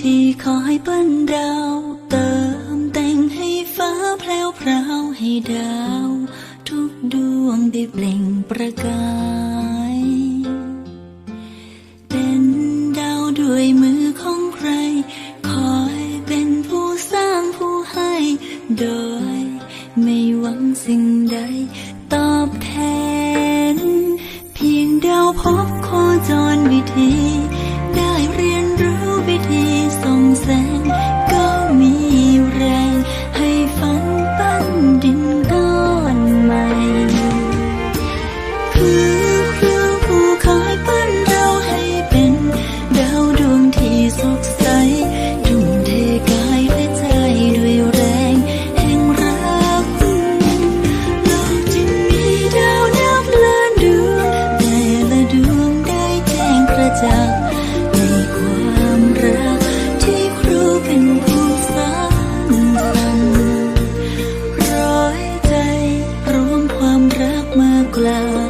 ที่คอยปั้นดาวเติมแต่งให้ฟ้าแพรวพราวให้ดาว ทุกดวงได้เปล่งประกาย เป็นดาวด้วยมือของใคร คอยเป็นผู้สร้างผู้ให้ โดยไม่หวังสิ่งใด ตอบแทน เพียงดาวพบโคจรวิธี ก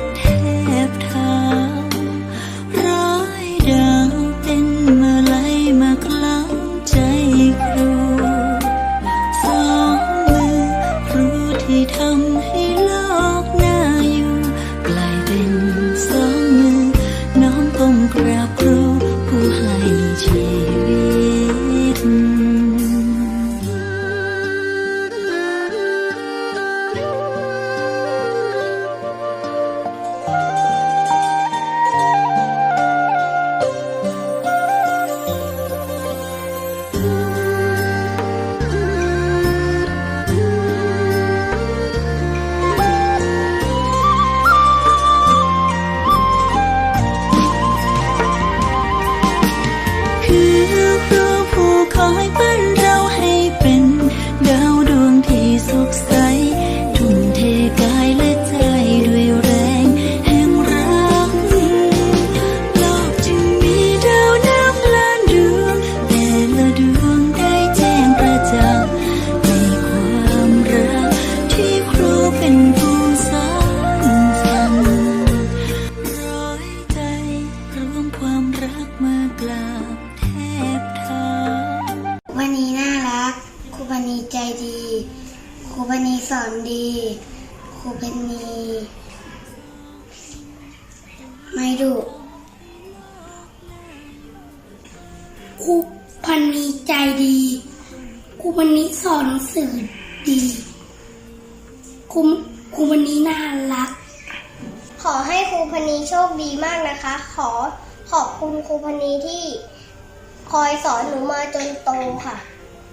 ครูปณีสอนดี ครูเพนนีไม่ดุครูพันนีใจดีครูพันนีสอนหนังสือดีครูครูพันนีน่ารัก ขอให้ครูพนีโชคดีมากนะคะ ขอขอบคุณครูพนีที่คอยสอนหนูมาจนโตค่ะ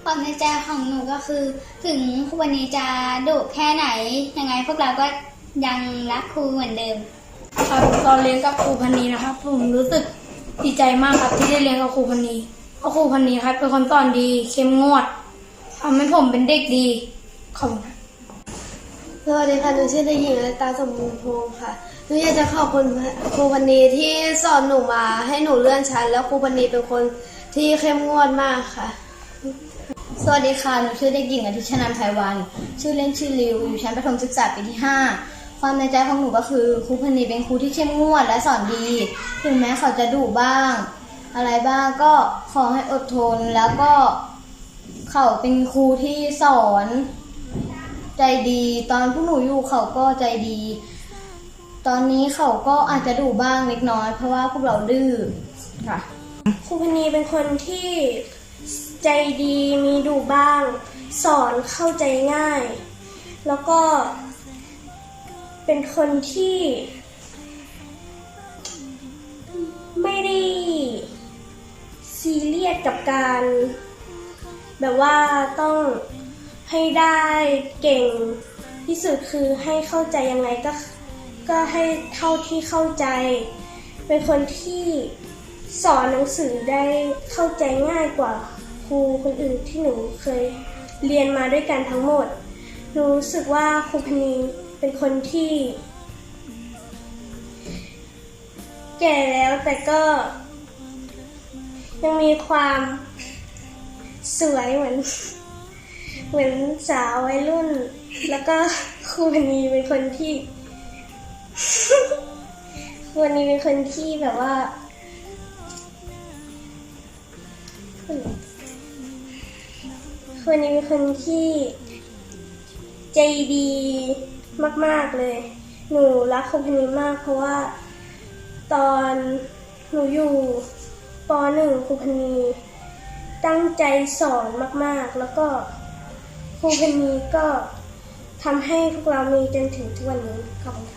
ความในใจของหนูก็คือ ถึงครูวันนี้จะดุแค่ไหน ยังไงพวกเราก็ยังรักครูเหมือนเดิม ครับตอนเรียนกับครูพันนีนะครับ ผมรู้สึกดีใจมากครับที่ได้เรียนกับครูพันนีเพราะครูพันนีครับเป็นคนสอนดีเข้มงวดทำให้ผมเป็นเด็กดีขอบคุณครับสวัสดีค่ะหนูชื่อเด็กหญิงอลิตาสมบูรณ์พงศ์ค่ะหนูอยากจะขอบคุณครูพันนีที่สอนหนูมาให้หนูเลื่อนชั้นแล้วครูพันนีเป็นคนที่เข้มงวดมากค่ะ สวัสดีค่ะ หนูชื่อเด็กหญิงอธิชนันไพวัน ชื่อเล่นชื่อลิว อยู่ชั้นประถมศึกษาปีที่ 5 ความในใจของหนูก็คือครูพนีเป็นครูที่เข้มงวดและสอนดี ถึงแม้เขาจะดุบ้าง อะไรบ้างก็ขอให้อดทน แล้วก็เขาเป็นครูที่สอน ใจดี ตอนพวกหนูอยู่เขาก็ใจดี ตอนนี้เขาก็อาจจะดุบ้างเล็กน้อย เพราะว่าพวกเราดื้อค่ะ ครูพนีเป็นคนที่ ใจดีมีดุบ้าง สอนเข้าใจง่าย แล้วก็เป็นคนที่ ไม่ได้ซีเรียสกับการ แบบว่าต้องให้ได้เก่งที่สุดคือให้เข้าใจยังไงก็ก็ให้เท่าที่เข้าใจ เป็นคนที่ สอนหนังสือได้เข้าใจง่ายกว่าครูคนอื่นที่หนูเคยเรียนมาด้วยกันทั้งหมด หนูรู้สึกว่าครูพนีเป็นคนที่ แก่แล้วแต่ก็ ยังมีความสวยเหมือน เหมือนสาววัยรุ่น แล้วก็ครูพนีเป็นคนที่ ครูพนีเป็นคนที่แบบว่า คนนี้เป็นคนที่ใจดีมาก ๆ เลย หนูรักครูพนีมาก เพราะว่าตอนหนูอยู่ปหนึ่งครูพนีตั้งใจสอนมากๆ แล้วก็ครูพนีก็ทำให้พวกเรามีจนถึงทุกวันนี้ขอบคุณครับ